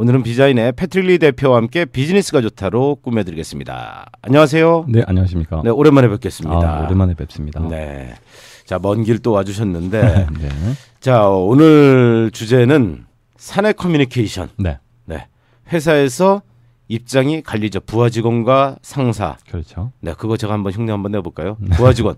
오늘은 비자인의 패트릭리 대표와 함께 비즈니스가 좋다로 꾸며드리겠습니다. 안녕하세요. 네, 안녕하십니까. 네, 오랜만에 뵙겠습니다. 아, 오랜만에 뵙습니다. 네. 자, 먼 길 또 와주셨는데, 네. 자, 오늘 주제는 사내 커뮤니케이션. 네. 네. 회사에서 입장이 갈리죠. 부하 직원과 상사. 그렇죠. 네, 그거 제가 한번 흉내 한번 내볼까요? 부하 직원.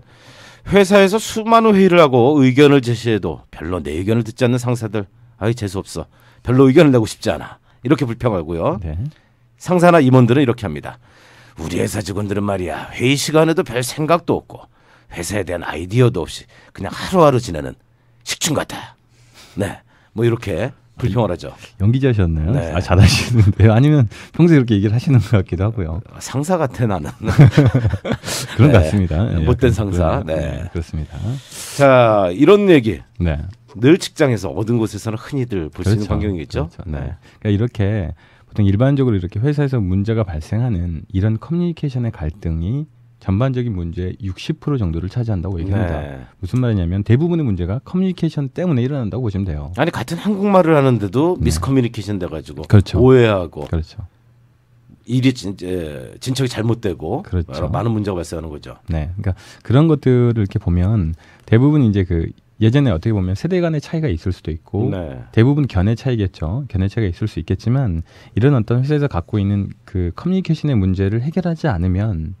회사에서 수많은 회의를 하고 의견을 제시해도 별로 내 의견을 듣지 않는 상사들. 아이, 재수 없어. 별로 의견을 내고 싶지 않아. 이렇게 불평하고요. 네. 상사나 임원들은 이렇게 합니다. 우리 회사 직원들은 말이야 회의 시간에도 별 생각도 없고 회사에 대한 아이디어도 없이 그냥 하루하루 지내는 식충 같아. 네, 뭐 이렇게 불평을 하죠. 연기자셨나요? 네. 아, 잘하시는데요. 아니면 평소에 이렇게 얘기를 하시는 것 같기도 하고요. 상사 같아 나는. 그런 네. 것 같습니다. 예, 못된 그- 상사. 그런- 네. 그렇습니다. 자 이런 얘기 네. 늘 직장에서 얻은 곳에서는 흔히들 볼수 있는 그렇죠. 광경이겠죠. 그렇죠. 네. 그러니까 이렇게 보통 일반적으로 이렇게 회사에서 문제가 발생하는 이런 커뮤니케이션의 갈등이 전반적인 문제의 60% 정도를 차지한다고 얘기합니다. 네. 무슨 말이냐면 대부분의 문제가 커뮤니케이션 때문에 일어난다고 보시면 돼요. 아니 같은 한국말을 하는데도 미스커뮤니케이션 돼가지고 네. 그렇죠. 오해하고 그렇죠. 일이 진, 에, 진척이 잘못되고 그렇죠. 많은 문제가 발생하는 거죠. 네, 그러니까 그런 것들을 이렇게 보면 대부분 이제 그 예전에 어떻게 보면 세대 간의 차이가 있을 수도 있고 네. 대부분 견해 차이겠죠. 견해 차이가 있을 수 있겠지만 이런 어떤 회사에서 갖고 있는 그 커뮤니케이션의 문제를 해결하지 않으면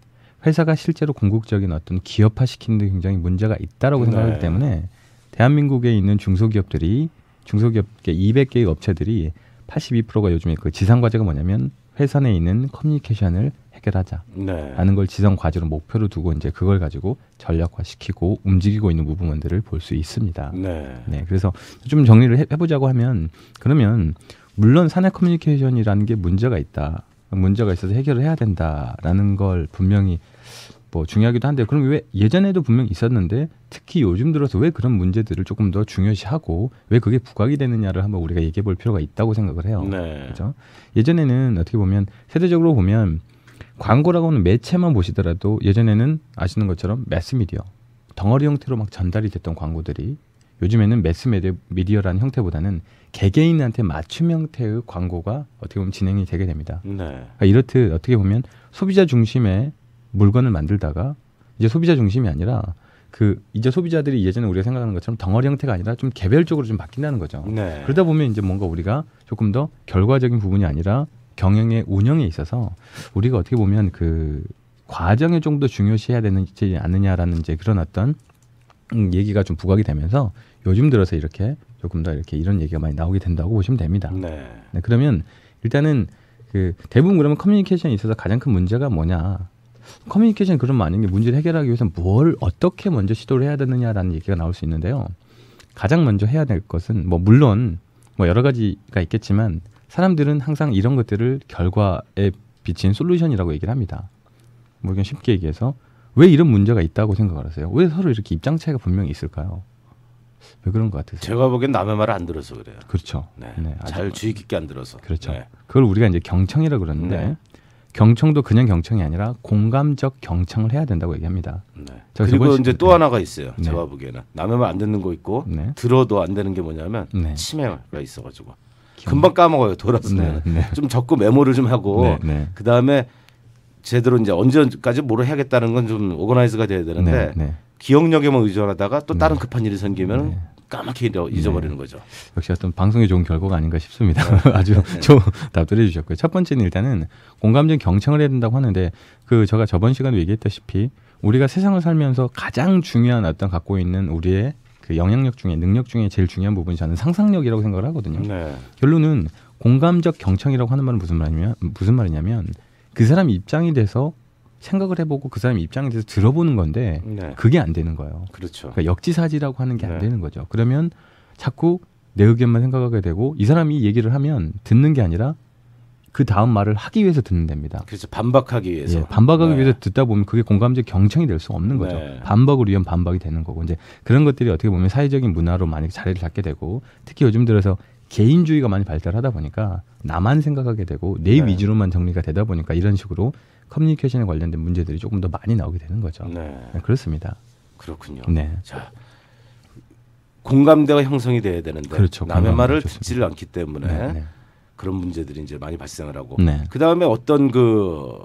회사가 실제로 궁극적인 어떤 기업화 시키는 데 굉장히 문제가 있다라고 네. 생각하기 때문에 대한민국에 있는 중소기업들이 중소기업 200개의 업체들이 82%가 요즘에 그 지상 과제가 뭐냐면 회사 내에 있는 커뮤니케이션을 해결하자. 네. 라는 걸 지성 과제로 목표로 두고 이제 그걸 가지고 전략화시키고 움직이고 있는 부분들을 볼 수 있습니다. 네. 네, 그래서 좀 정리를 해, 해보자고 하면 그러면 물론 사내 커뮤니케이션이라는 게 문제가 있다, 문제가 있어서 해결을 해야 된다라는 걸 분명히 뭐 중요하기도 한데 그럼 왜 예전에도 분명 히 있었는데 특히 요즘 들어서 왜 그런 문제들을 조금 더 중요시하고 왜 그게 부각이 되느냐를 한번 우리가 얘기해 볼 필요가 있다고 생각을 해요. 네. 그렇죠? 예전에는 어떻게 보면 세대적으로 보면 광고라고 하는 매체만 보시더라도 예전에는 아시는 것처럼 매스미디어 덩어리 형태로 막 전달이 됐던 광고들이 요즘에는 매스미디어 미디어라는 형태보다는 개개인한테 맞춤 형태의 광고가 어떻게 보면 진행이 되게 됩니다. 네. 그러니까 이렇듯 어떻게 보면 소비자 중심의 물건을 만들다가 이제 소비자 중심이 아니라 그 이제 소비자들이 예전에 우리가 생각하는 것처럼 덩어리 형태가 아니라 좀 개별적으로 좀 바뀐다는 거죠. 네. 그러다 보면 이제 뭔가 우리가 조금 더 결과적인 부분이 아니라 경영의 운영에 있어서 우리가 어떻게 보면 그 과정에 좀더 중요시해야 되는지 않느냐라는 이제 그런 어떤 음, 얘기가 좀 부각이 되면서 요즘 들어서 이렇게 조금 더 이렇게 이런 얘기가 많이 나오게 된다고 보시면 됩니다. 네. 네, 그러면 일단은 그 대부분 그러면 커뮤니케이션에 있어서 가장 큰 문제가 뭐냐? 커뮤니케이션 그런 많은 게 문제를 해결하기 위해서 뭘 어떻게 먼저 시도를 해야 되느냐라는 얘기가 나올 수 있는데요. 가장 먼저 해야 될 것은 뭐 물론 뭐 여러 가지가 있겠지만 사람들은 항상 이런 것들을 결과에 비친 솔루션이라고 얘기를 합니다. 뭐 그냥 쉽게 얘기해서 왜 이런 문제가 있다고 생각을 하세요? 왜 서로 이렇게 입장 차이가 분명히 있을까요? 왜 그런 것 같으세요? 제가 보기엔 남의 말을 안 들어서 그래요. 그렇죠. 네. 네, 잘 주의 깊게 안 들어서. 그렇죠. 네. 그걸 우리가 이제 경청이라고 그러는데 네. 경청도 그냥 경청이 아니라 공감적 경청을 해야 된다고 얘기합니다. 네. 저 그리고 이제 또 하나가 있어요. 네. 제가 보기에는 남의 말 안 듣는 거 있고 네. 들어도 안 되는 게 뭐냐면 네. 치매가 있어가지고 금방 까먹어요. 돌았으면 네, 네. 좀 적고 메모를 좀 하고 네, 네. 그 다음에 제대로 이제 언제까지 뭐를 해야겠다는 건 좀 오거나이즈가 돼야 되는데 네, 네. 기억력에만 의존하다가 또 다른 네. 급한 일이 생기면 네. 까맣게 잊어- 잊어버리는 거죠. 역시 어떤 방송에 좋은 결과가 아닌가 싶습니다. 네. 아주 좋은 답들해 주셨고요. 첫 번째는 일단은 공감적 경청을 해야 된다고 하는데 그 제가 저번 시간에 얘기했다시피 우리가 세상을 살면서 가장 중요한 어떤 갖고 있는 우리의 그 영향력 중에 능력 중에 제일 중요한 부분이 저는 상상력이라고 생각을 하거든요. 네. 결론은 공감적 경청이라고 하는 말은 무슨 말이냐면 무슨 말이냐면 그 사람 입장이 돼서 생각을 해보고 그 사람 입장에 대해서 들어보는 건데 네. 그게 안 되는 거예요. 그렇죠. 그러니까 역지사지라고 하는 게안 네. 되는 거죠. 그러면 자꾸 내 의견만 생각하게 되고 이 사람이 이 얘기를 하면 듣는 게 아니라 그 다음 말을 하기 위해서 듣는 됩니다. 그래서 반박하기 위해서 예, 반박하기 네. 위해서 듣다 보면 그게 공감적 경청이 될 수 없는 거죠. 네. 반박을 위한 반박이 되는 거고 이제 그런 것들이 어떻게 보면 사회적인 문화로 많이 자리를 잡게 되고 특히 요즘 들어서 개인주의가 많이 발달하다 보니까 나만 생각하게 되고 내 네. 위주로만 정리가 되다 보니까 이런 식으로 커뮤니케이션에 관련된 문제들이 조금 더 많이 나오게 되는 거죠. 네. 네, 그렇습니다. 그렇군요. 네. 자 공감대가 형성이 돼야 되는데 그렇죠. 남의 말을 좋습니다. 듣지를 않기 때문에 네, 네. 그런 문제들이 이제 많이 발생을 하고 네. 그 다음에 어떤 그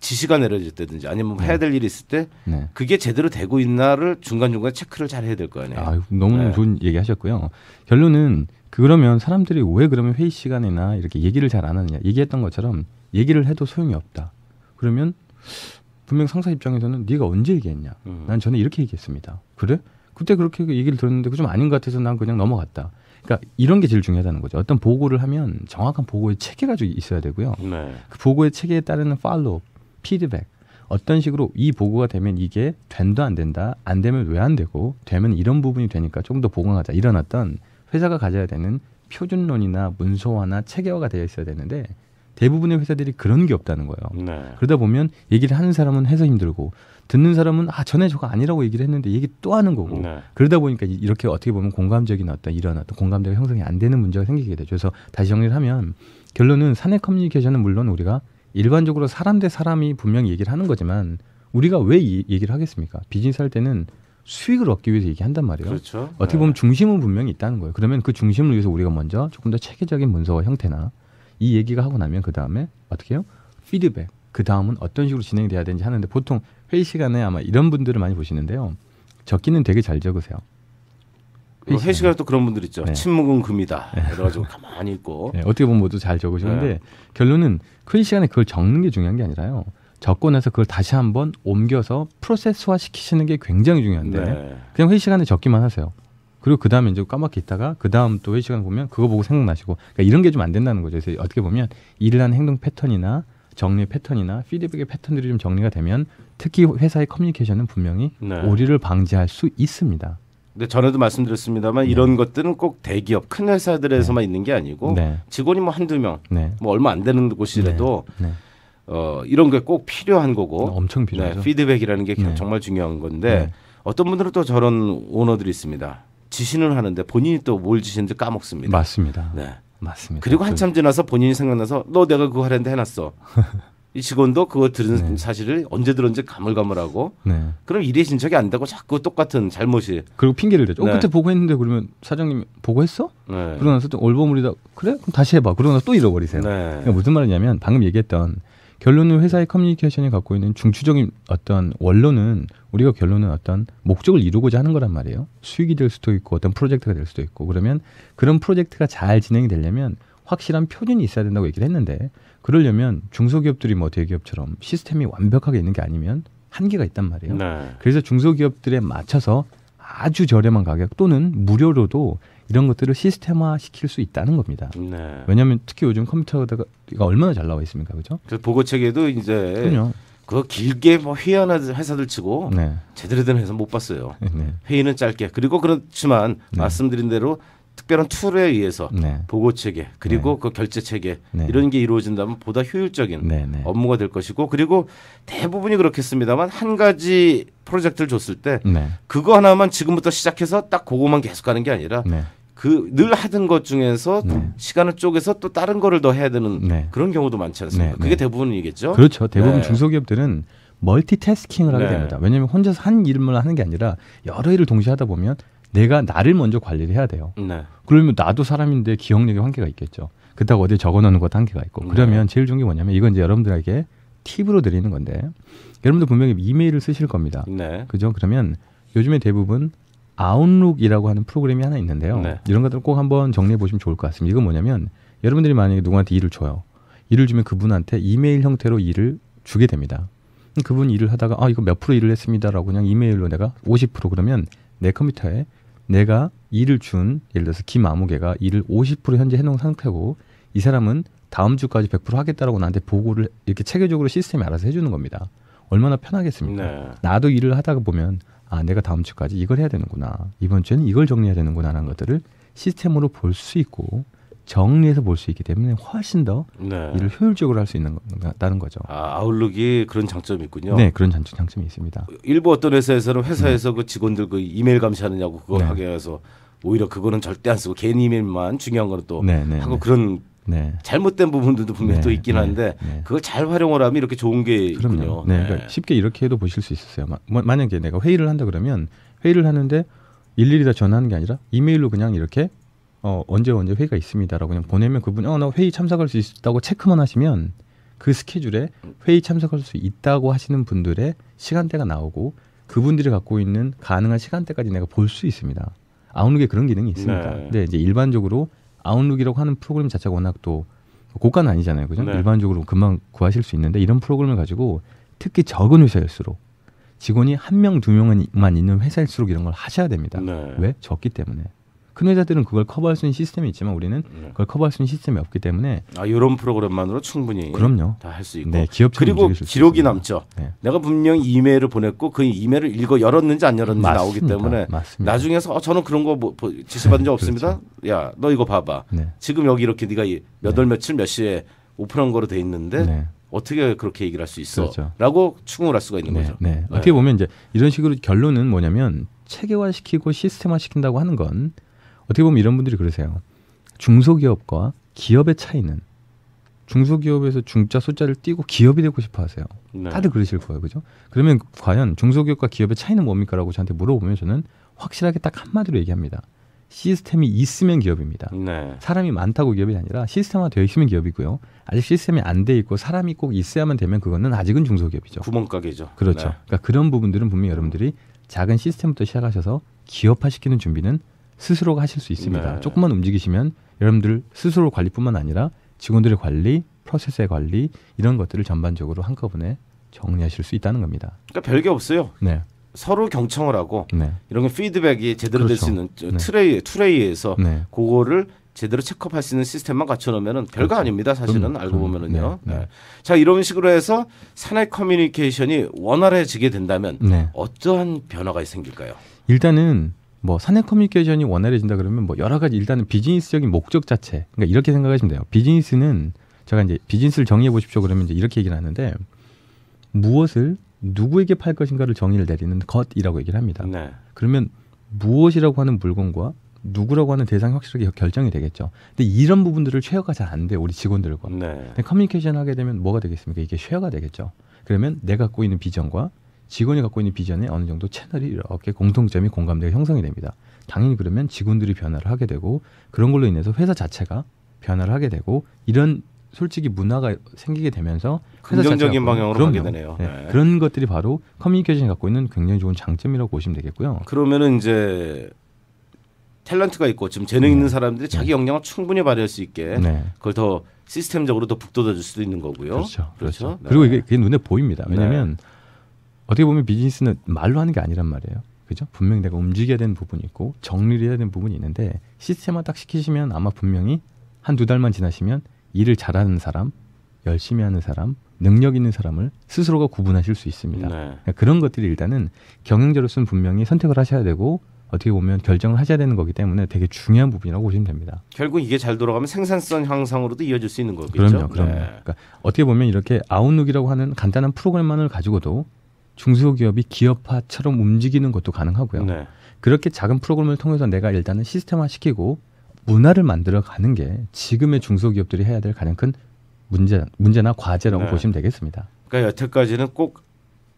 지시가 내려질 때든지 아니면 뭐 해야 될 일이 있을 때 네. 그게 제대로 되고 있나를 중간 중간 에 체크를 잘 해야 될 거 아니에요. 아, 너무 네. 좋은 얘기하셨고요. 결론은 그러면 사람들이 왜 그러면 회의 시간이나 이렇게 얘기를 잘 안 하느냐 얘기했던 것처럼 얘기를 해도 소용이 없다. 그러면 분명 상사 입장에서는 네가 언제 얘기했냐? 음. 난 전에 이렇게 얘기했습니다. 그래? 그때 그렇게 얘기를 들었는데 그 좀 아닌 것 같아서 난 그냥 넘어갔다. 그러니까 이런 게 제일 중요하다는 거죠. 어떤 보고를 하면 정확한 보고의 체계가 좀 있어야 되고요. 네. 그 보고의 체계에 따르는 팔로우, 피드백. 어떤 식으로 이 보고가 되면 이게 된다 안 된다, 안 되면 왜 안 되고, 되면 이런 부분이 되니까 조금 더 보강하자. 이런 어떤 회사가 가져야 되는 표준론이나 문서화나 체계화가 되어 있어야 되는데 대부분의 회사들이 그런 게 없다는 거예요. 네. 그러다 보면 얘기를 하는 사람은 해서 힘들고 듣는 사람은 아 전에 저거 아니라고 얘기를 했는데 얘기 또 하는 거고 네. 그러다 보니까 이- 이렇게 어떻게 보면 공감적인 어떤 이런 어떤 공감대가 형성이 안 되는 문제가 생기게 되죠. 그래서 다시 정리를 하면 결론은 사내 커뮤니케이션은 물론 우리가 일반적으로 사람 대 사람이 분명히 얘기를 하는 거지만 우리가 왜 이 얘기를 하겠습니까? 비즈니스 할 때는 수익을 얻기 위해서 얘기한단 말이에요. 그렇죠. 어떻게 네. 보면 중심은 분명히 있다는 거예요. 그러면 그 중심을 위해서 우리가 먼저 조금 더 체계적인 문서와 형태나 이 얘기가 하고 나면 그 다음에 어떻게 해요? 피드백. 그 다음은 어떤 식으로 진행이 돼야 되는지 하는데 보통 회의 시간에 아마 이런 분들을 많이 보시는데요. 적기는 되게 잘 적으세요. 뭐 회식할 또 그런 분들 있죠. 네. 침묵은 금이다. 그래가지고 가만히 있고. 네, 어떻게 보면 모두 잘 적으시는데 네. 결론은 회의 시간에 그걸 적는 게 중요한 게 아니라요. 적고 나서 그걸 다시 한번 옮겨서 프로세스화 시키시는 게 굉장히 중요한데 네. 그냥 회의 시간에 적기만 하세요. 그리고 그 다음에 이제 까맣게 있다가 그 다음 또 회의 시간 보면 그거 보고 생각나시고 그러니까 이런 게 좀 안 된다는 거죠. 그래서 어떻게 보면 일을 하는 행동 패턴이나 정리 패턴이나 피드백의 패턴들이 좀 정리가 되면 특히 회사의 커뮤니케이션은 분명히 네. 오류를 방지할 수 있습니다. 근데 전에도 말씀드렸습니다만 이런 것들은 꼭 대기업 큰 회사들에서만 있는 게 아니고 네, 직원이 뭐 한두 명, 네, 뭐 얼마 안 되는 곳이라도 네. 어, 이런 게 꼭 필요한 거고 엄청 필요하죠. 네, 피드백이라는 게 네. 정말 중요한 건데 네. 어떤 분들은 또 저런 오너들이 있습니다. 지시는 하는데 본인이 또 뭘 지시는지 까먹습니다. 맞습니다. 네. 맞습니다. 그리고 한참 지나서 본인이 생각나서 너 내가 그거 하려는데 해놨어. 이 직원도 그거 들은 네. 사실을 언제 들었는지 가물가물하고 네. 그럼 일이 진척이 안 되고 자꾸 똑같은 잘못이 그리고 핑계를 대죠. 어, 네. 그때 보고했는데 그러면 사장님 보고했어? 네. 그러고 나서 또 올버무리다 그래? 그럼 다시 해봐. 그러고 나서 또 잃어버리세요. 네. 그러니까 무슨 말이냐면 방금 얘기했던 결론은 회사의 커뮤니케이션이 갖고 있는 중추적인 어떤 원론은 우리가 결론은 어떤 목적을 이루고자 하는 거란 말이에요. 수익이 될 수도 있고 어떤 프로젝트가 될 수도 있고 그러면 그런 프로젝트가 잘 진행이 되려면 확실한 표준이 있어야 된다고 얘기를 했는데 그러려면 중소기업들이 뭐 대기업처럼 시스템이 완벽하게 있는 게 아니면 한계가 있단 말이에요. 네. 그래서 중소기업들에 맞춰서 아주 저렴한 가격 또는 무료로도 이런 것들을 시스템화 시킬 수 있다는 겁니다. 네. 왜냐하면 특히 요즘 컴퓨터가 얼마나 잘 나와 있습니까, 그죠? 그 보고 체계도 이제 그럼요. 그거 길게 뭐 회의하는 회사들 치고 네, 제대로 된 회사 못 봤어요. 네, 회의는 짧게. 그리고 그렇지만 네. 말씀드린 대로 특별한 툴에 의해서 네, 보고 체계 그리고 그 결제 체계 네. 이런 게 이루어진다면 보다 효율적인 네, 네, 업무가 될 것이고 그리고 대부분이 그렇겠습니다만 한 가지 프로젝트를 줬을 때 네, 그거 하나만 지금부터 시작해서 딱 그거만 계속 하는 게 아니라 네, 그 늘 하던 것 중에서 네. 시간을 쪼개서 또 다른 거를 더 해야 되는 네. 그런 경우도 많지 않습니까? 네, 그게 네. 대부분이겠죠. 그렇죠. 대부분 네. 중소기업들은 멀티태스킹을 하게 네. 됩니다. 왜냐하면 혼자서 한 일만 하는 게 아니라 여러 일을 동시에 하다 보면 내가 나를 먼저 관리를 해야 돼요. 네. 그러면 나도 사람인데 기억력에 한계가 있겠죠. 그렇다고 어디에 적어놓는 것도 한계가 있고. 네. 그러면 제일 좋은 게 뭐냐면 이건 이제 여러분들에게 팁으로 드리는 건데 여러분들 분명히 이메일을 쓰실 겁니다. 네. 그죠? 그러면 요즘에 대부분 아웃룩이라고 하는 프로그램이 하나 있는데요. 네. 이런 것들 꼭 한번 정리해 보시면 좋을 것 같습니다. 이건 뭐냐면 여러분들이 만약에 누구한테 일을 줘요. 일을 주면 그분한테 이메일 형태로 일을 주게 됩니다. 그분 일을 하다가 아 이거 몇 프로 일을 했습니다라고 그냥 이메일로 내가 50% 그러면 내 컴퓨터에 내가 일을 준 예를 들어서 김아무개가 일을 50% 현재 해놓은 상태고 이 사람은 다음 주까지 100% 하겠다라고 나한테 보고를 이렇게 체계적으로 시스템이 알아서 해주는 겁니다. 얼마나 편하겠습니까? 네. 나도 일을 하다가 보면 아 내가 다음 주까지 이걸 해야 되는구나 이번 주에는 이걸 정리해야 되는구나라는 것들을 시스템으로 볼 수 있고 정리해서 볼 수 있기 때문에 훨씬 더 네. 일을 효율적으로 할 수 있는다는 거죠. 아, 아웃룩이 그런 장점이 있군요. 네 그런 장점, 장점이 있습니다. 일부 어떤 회사에서는 회사에서 그 직원들 그 이메일 감시하느냐고 그거 네. 하게 해서 오히려 그거는 절대 안 쓰고 개인 이메일만 중요한 거는 또 네, 네, 하고 네. 그런 네. 잘못된 부분들도 분명히 네, 또 있긴 네, 한데 네. 그걸 잘 활용을 하면 이렇게 좋은 게 그럼요. 있군요. 네, 그러니까 쉽게 이렇게 해도 보실 수 있었어요. 마- 뭐- 만약에 내가 회의를 한다 그러면 회의를 하는데 일일이 다 전화하는 게 아니라 이메일로 그냥 이렇게 어, 언제 언제 회의가 있습니다라고 그냥 보내면 그분이 어, 나 회의 참석할 수 있다고 체크만 하시면 그 스케줄에 회의 참석할 수 있다고 하시는 분들의 시간대가 나오고 그분들이 갖고 있는 가능한 시간대까지 내가 볼 수 있습니다. 아웃룩에 그런 기능이 있습니다. 네. 근데 이제 일반적으로 아웃룩이라고 하는 프로그램 자체가 워낙 또 고가는 아니잖아요. 그죠? 네. 일반적으로 금방 구하실 수 있는데 이런 프로그램을 가지고 특히 적은 회사일수록 직원이 한 명, 두 명만 있는 회사일수록 이런 걸 하셔야 됩니다. 네. 왜? 적기 때문에. 큰 회사들은 그걸 커버할 수 있는 시스템이 있지만 우리는 네. 그걸 커버할 수 있는 시스템이 없기 때문에 아 이런 프로그램만으로 충분히 그럼요. 다 할 수 있고 네, 기업처럼 그리고 기록이. 남죠. 네. 내가 분명 히 이메일을 보냈고 그 이메일을 읽어 열었는지 안 열었는지 나오기 맞습니다. 때문에 맞습니다. 나중에서 어, 저는 그런 거 뭐, 뭐 지시받은 적 네, 없습니다. 야너 이거 봐봐. 네. 지금 여기 이렇게 네가 이 몇월 며칠 몇 시에 오픈한 거로 돼 있는데 네. 어떻게 그렇게 얘기를 할 수 있어? 그렇죠. 라고 추궁을 할 수가 있는 네, 거죠. 네. 어떻게 보면 이제 이런 식으로 결론은 뭐냐면 체계화시키고 시스템화 시킨다고 하는 건 어떻게 보면 이런 분들이 그러세요. 중소기업과 기업의 차이는 중소기업에서 중자 숫자를 띄고 기업이 되고 싶어 하세요. 네. 다들 그러실 거예요. 그죠? 그러면 과연 중소기업과 기업의 차이는 뭡니까 라고 저한테 물어보면 저는 확실하게 딱 한마디로 얘기합니다. 시스템이 있으면 기업입니다. 네. 사람이 많다고 기업이 아니라 시스템화 되어 있으면 기업이고요. 아직 시스템이 안 돼 있고 사람이 꼭 있어야만 되면 그거는 아직은 중소기업이죠. 구멍가게죠. 그렇죠. 네. 그러니까 그런 부분들은 분명히 여러분들이 작은 시스템부터 시작하셔서 기업화시키는 준비는 스스로가 하실 수 있습니다. 네. 조금만 움직이시면 여러분들 스스로 관리뿐만 아니라 직원들의 관리, 프로세스의 관리 이런 것들을 전반적으로 한꺼번에 정리하실 수 있다는 겁니다. 그러니까 별게 없어요. 네, 서로 경청을 하고 네, 이런 게 피드백이 제대로 될 그렇죠. 수 있는 저 네. 트레이 투레이에서 네. 그거를 제대로 체크할 수 있는 시스템만 갖춰놓으면은 별거 그렇죠. 아닙니다. 사실은 그럼요. 알고 그럼요. 보면은요. 네, 네. 네. 자 이런 식으로 해서 사내 커뮤니케이션이 원활해지게 된다면 네. 어떠한 변화가 생길까요? 일단은 뭐 사내 커뮤니케이션이 원활해진다 그러면 뭐 여러 가지 일단은 비즈니스적인 목적 자체 그러니까 이렇게 생각하시면 돼요. 비즈니스는 제가 이제 비즈니스를 정의해 보십시오 그러면 이제 이렇게 얘기를 하는데 무엇을 누구에게 팔 것인가를 정의를 내리는 것이라고 얘기를 합니다. 네. 그러면 무엇이라고 하는 물건과 누구라고 하는 대상이 확실하게 결정이 되겠죠. 근데 이런 부분들을 쉐어가 잘 안 돼요. 우리 직원들과. 네. 커뮤니케이션 하게 되면 뭐가 되겠습니까? 이게 쉐어가 되겠죠. 그러면 내가 갖고 있는 비전과 직원이 갖고 있는 비전에 어느 정도 채널이 이렇게 공통점이 공감대가 형성이 됩니다. 당연히 그러면 직원들이 변화를 하게 되고 그런 걸로 인해서 회사 자체가 변화를 하게 되고 이런 솔직히 문화가 생기게 되면서 긍정적인 방향으로 그럼요. 가게 되네요. 네. 네. 그런 것들이 바로 커뮤니케이션이 갖고 있는 굉장히 좋은 장점이라고 보시면 되겠고요. 그러면은 이제 탤런트가 있고 지금 재능 있는 사람들이 자기 역량을 충분히 발휘할 수 있게 네. 그걸 더 시스템적으로 더 북돋아 줄 수도 있는 거고요. 그렇죠. 그렇죠. 네. 그리고 이게, 그게 눈에 보입니다. 네. 왜냐하면 어떻게 보면 비즈니스는 말로 하는 게 아니란 말이에요. 그죠? 분명히 내가 움직여야 되는 부분이 있고 정리를 해야 되는 부분이 있는데 시스템화 딱 시키시면 아마 분명히 한 두 달만 지나시면 일을 잘하는 사람, 열심히 하는 사람, 능력 있는 사람을 스스로가 구분하실 수 있습니다. 네. 그러니까 그런 것들이 일단은 경영자로서는 분명히 선택을 하셔야 되고 어떻게 보면 결정을 하셔야 되는 거기 때문에 되게 중요한 부분이라고 보시면 됩니다. 결국 이게 잘 돌아가면 생산성 향상으로도 이어질 수 있는 거겠죠. 그럼요, 그럼요. 네. 그러니까 어떻게 보면 이렇게 아웃룩이라고 하는 간단한 프로그램만을 가지고도 중소기업이 기업화처럼 움직이는 것도 가능하고요. 네. 그렇게 작은 프로그램을 통해서 내가 일단은 시스템화 시키고 문화를 만들어 가는 게 지금의 중소기업들이 해야 될 가장 큰 문제, 문제나 과제라고 네. 보시면 되겠습니다. 그러니까 여태까지는 꼭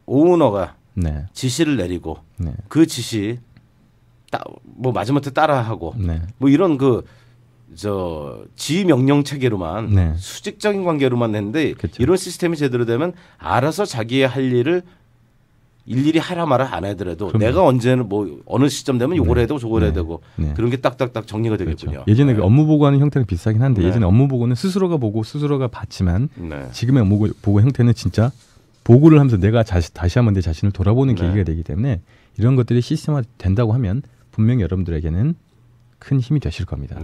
오너가 네, 지시를 내리고 네, 그 지시 따, 뭐 마지못해 따라하고 네, 뭐 이런 그 저 지휘 명령 체계로만 네. 수직적인 관계로만 했는데 그쵸. 이런 시스템이 제대로 되면 알아서 자기의 할 일을 일일이 하라 마라 안 하더라도 그럼요. 내가 언제는 뭐 어느 시점 되면 요걸 네. 해야 되고 저걸 해야 네. 되고 네. 그런 게 딱딱딱 정리가 그렇죠. 되겠군요. 예전에 네. 그 업무 보고하는 형태는 비슷하긴 한데 네. 예전에 업무 보고는 스스로가 보고 스스로가 받지만 네. 지금의 업무 보고 형태는 진짜 보고를 하면서 내가 다시, 다시 한번 내 자신을 돌아보는 네. 계기가 되기 때문에 이런 것들이 시스템화 된다고 하면 분명히 여러분들에게는 큰 힘이 되실 겁니다.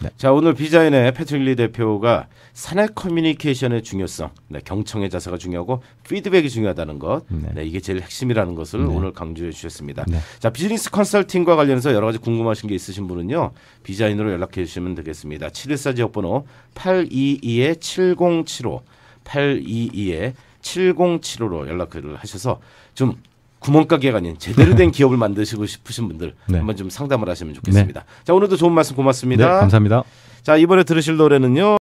네. 네. 자 오늘 비자인의 패트릭 리 대표가 사내 커뮤니케이션의 중요성, 네, 경청의 자세가 중요하고 피드백이 중요하다는 것, 네. 네, 이게 제일 핵심이라는 것을 네. 오늘 강조해 주셨습니다. 네. 자 비즈니스 컨설팅과 관련해서 여러 가지 궁금하신 게 있으신 분은요 비자인으로 연락해 주시면 되겠습니다. 714 지역번호 822의 7075 822의 7075로 연락을 하셔서 좀 구멍가게가 아닌 제대로 된 기업을 만드시고 싶으신 분들 네. 한번 좀 상담을 하시면 좋겠습니다. 자 오늘도 좋은 말씀 고맙습니다. 네, 감사합니다. 자 이번에 들으실 노래는요.